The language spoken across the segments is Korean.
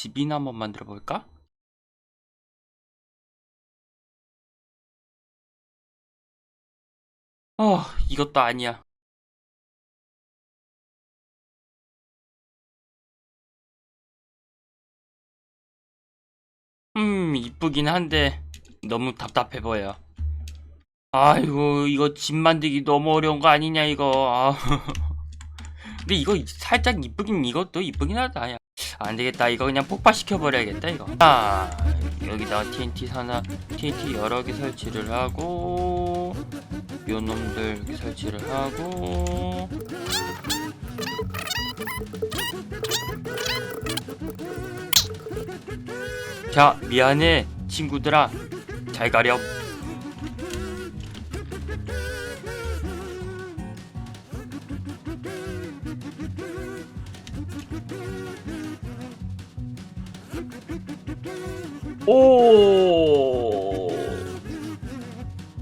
집이나 한번 만들어 볼까? 어, 이것도 아니야. 음, 이쁘긴 한데 너무 답답해 보여. 아이고, 이거 집 만들기 너무 어려운 거 아니냐, 이거. 아. 근데 이거 살짝 이쁘긴, 이것도 이쁘긴 하다, 야. 안 되겠다. 이거 그냥 폭파시켜 버려야겠다, 이거. 아, 여기다가 TNT 하나, TNT 여러 개 설치를 하고, 요 놈들 이렇게 설치를 하고, 자, 미안해, 친구들아. 잘 가렴. 오!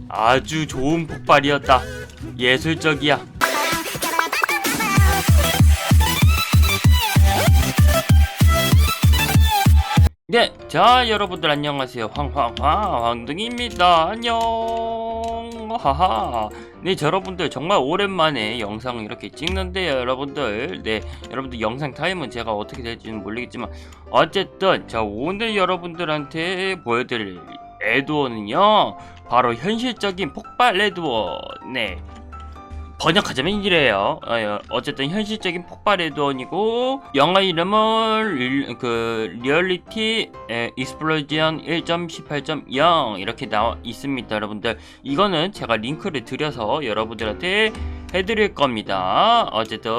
아주 좋은 폭발이었다. 예술적이야. 네, 자 여러분들 안녕하세요. 황황황 황둥이입니다. 안녕. 하하. 네, 저 여러분들 정말 오랜만에 영상을 이렇게 찍는데요, 여러분들. 네, 여러분들 영상 타임은 제가 어떻게 될지는 모르겠지만 어쨌든 자 오늘 여러분들한테 보여드릴 에드워는요 바로 현실적인 폭발 에드워. 네. 번역하자면 이래요. 어, 어쨌든 현실적인 폭발 에드원이고 영어 이름은 리, 그 리얼리티 익스플로전 1.18.0 이렇게 나와 있습니다, 여러분들. 이거는 제가 링크를 드려서 여러분들한테 해드릴 겁니다. 어쨌든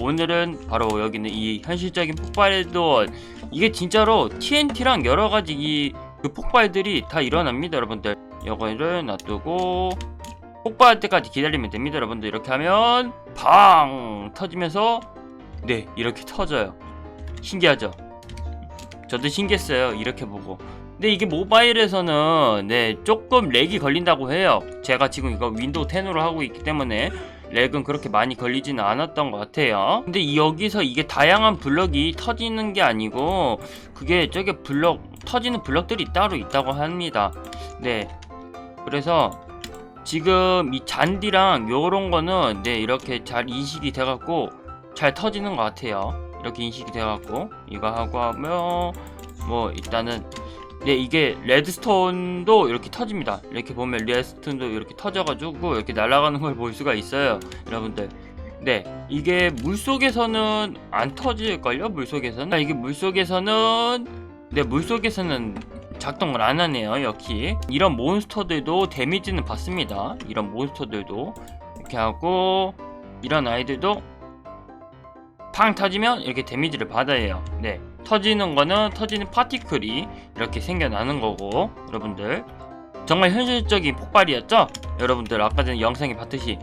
오늘은 바로 여기는 이 현실적인 폭발 에드원 이게 진짜로 TNT랑 여러 가지 이 그 폭발들이 다 일어납니다, 여러분들. 이거를 놔두고 폭발할 때까지 기다리면 됩니다 여러분들. 이렇게 하면 팡! 터지면서 네 이렇게 터져요. 신기하죠? 저도 신기했어요 이렇게 보고. 근데 이게 모바일에서는 네 조금 렉이 걸린다고 해요. 제가 지금 이거 윈도우 10으로 하고 있기 때문에 렉은 그렇게 많이 걸리지는 않았던 것 같아요. 근데 이- 여기서 이게 다양한 블럭이 터지는 게 아니고 그게 저게 블럭 터지는 블럭들이 따로 있다고 합니다. 네. 그래서 지금 이 잔디랑 요런 거는 네 이렇게 잘 인식이 돼갖고 잘 터지는 것 같아요. 이렇게 인식이 돼갖고 이거 하고 하면 뭐 일단은 네 이게 레드스톤도 이렇게 터집니다. 이렇게 보면 레드스톤도 이렇게 터져가지고 이렇게 날아가는 걸 볼 수가 있어요 여러분들. 네 이게 물속에서는 안 터질걸요? 물속에서는? 아, 이게 물속에서는 네 물속에서는 작동을 안 하네요 역시. 이런 몬스터들도 데미지는 받습니다. 이런 몬스터들도. 이렇게 하고 이런 아이들도 팡 터지면 이렇게 데미지를 받아요. 네. 터지는 거는 터지는 파티클이 이렇게 생겨나는 거고 여러분들. 정말 현실적인 폭발이었죠? 여러분들 아까 전에 영상에 봤듯이.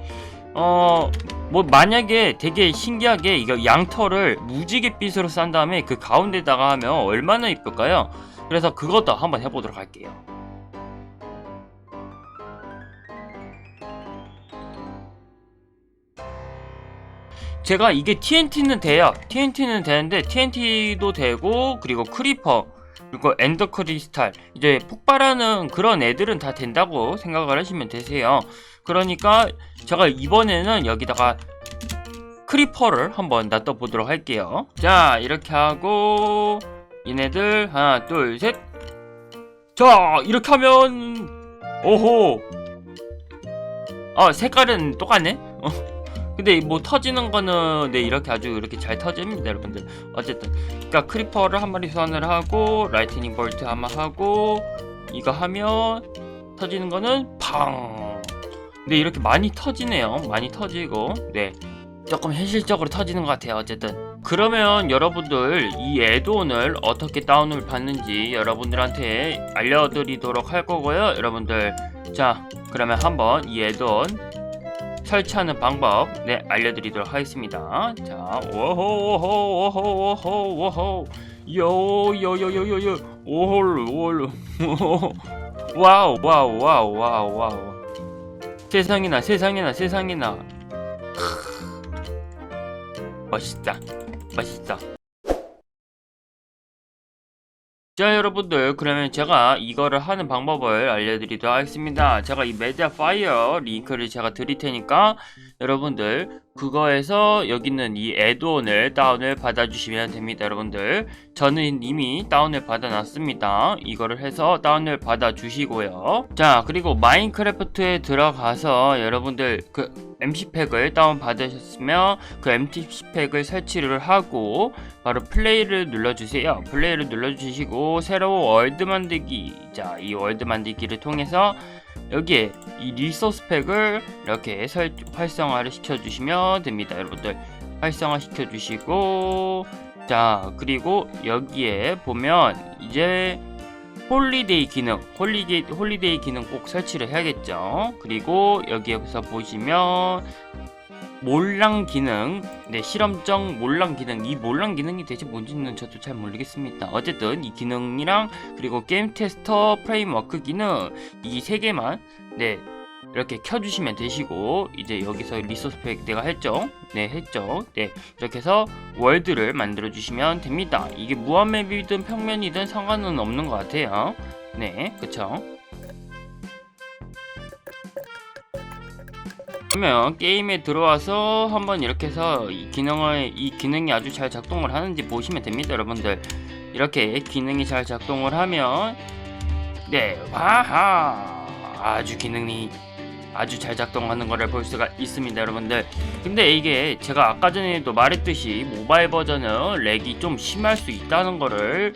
어 뭐 만약에 되게 신기하게 이거 양털을 무지갯빛으로 싼 다음에 그 가운데다가 하면 얼마나 이쁠까요 그래서 그것도 한번 해보도록 할게요. 제가 이게 TNT는 돼요. TNT는 되는데 TNT도 되고 그리고 크리퍼 그리고 엔더 크리스탈 이제 폭발하는 그런 애들은 다 된다고 생각을 하시면 되세요. 그러니까 제가 이번에는 여기다가 크리퍼를 한번 놔둬 보도록 할게요. 자 이렇게 하고 얘네들 하나 둘 셋. 자 이렇게 하면 오호. 어 색깔은 똑같네. 어. 근데 뭐 터지는 거는 네 이렇게 아주 이렇게 잘 터집니다 여러분들. 어쨌든 그러니까 크리퍼를 한 마리 소환을 하고 라이트닝 볼트 하나 하고 이거 하면 터지는 거는 팡. 네 이렇게 많이 터지네요. 많이 터지고 네 조금 현실적으로 터지는 것 같아요. 어쨌든 그러면 여러분들 이 애드온을 어떻게 다운을 받는지 여러분들한테 알려드리도록 할 거고요. 여러분들. 자 그러면 한번 이 애드온 설치하는 방법 네 알려드리도록 하겠습니다. 자 오호 오호 오호 오호 요요요요요요. 오홀 오홀. 와우 와우 와우 와우 와우. 세상에나 세상에나 세상에나. 멋있다 멋있다. 자 여러분들 그러면 제가 이거를 하는 방법을 알려드리도록 하겠습니다. 제가 이 메디아 파이어 링크를 제가 드릴 테니까 여러분들 그거에서 여기 있는 이 애드온을 다운을 받아주시면 됩니다 여러분들. 저는 이미 다운을 받아놨습니다. 이거를 해서 다운을 받아주시고요. 자 그리고 마인크래프트에 들어가서 여러분들 그 MC팩을 다운 받으셨으면 그 MC팩을 설치를 하고 바로 플레이를 눌러주세요. 플레이를 눌러주시고 새로운 월드 만들기 자 이 월드 만들기를 통해서 여기에 이 리소스 팩을 이렇게 설, 활성화를 시켜주시면 됩니다. 여러분들 활성화 시켜주시고 자 그리고 여기에 보면 이제 홀리데이 기능, 홀리데이, 홀리데이 기능 꼭 설치를 해야겠죠. 그리고 여기에서 보시면 몰랑 기능, 네 실험적 몰랑 기능, 이 몰랑 기능이 대체 뭔지는 저도 잘 모르겠습니다. 어쨌든 이 기능이랑 그리고 게임 테스터 프레임워크 기능 이 세 개만 네 이렇게 켜주시면 되시고 이제 여기서 리소스 팩 내가 했죠? 네 했죠. 네 이렇게 해서 월드를 만들어 주시면 됩니다. 이게 무한맵이든 평면이든 상관은 없는 것 같아요. 네 그쵸? 그러면 게임에 들어와서 한번 이렇게 해서 이 기능을 이 기능이 아주 잘 작동을 하는지 보시면 됩니다 여러분들. 이렇게 기능이 잘 작동을 하면 네 와하! 아주 기능이 아주 잘 작동하는 것을 볼 수가 있습니다 여러분들. 근데 이게 제가 아까 전에도 말했듯이 모바일 버전은 렉이 좀 심할 수 있다는 거를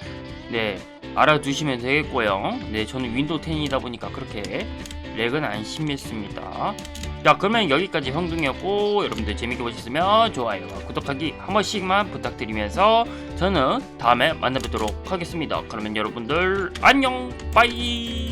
네 알아두시면 되겠고요. 네 저는 윈도우 10이다 보니까 그렇게 렉은 안 심했습니다. 자 그러면 여기까지 형둥이었고 여러분들 재밌게 보셨으면 좋아요와 구독하기 한 번씩만 부탁드리면서 저는 다음에 만나뵙도록 하겠습니다. 그러면 여러분들 안녕 빠이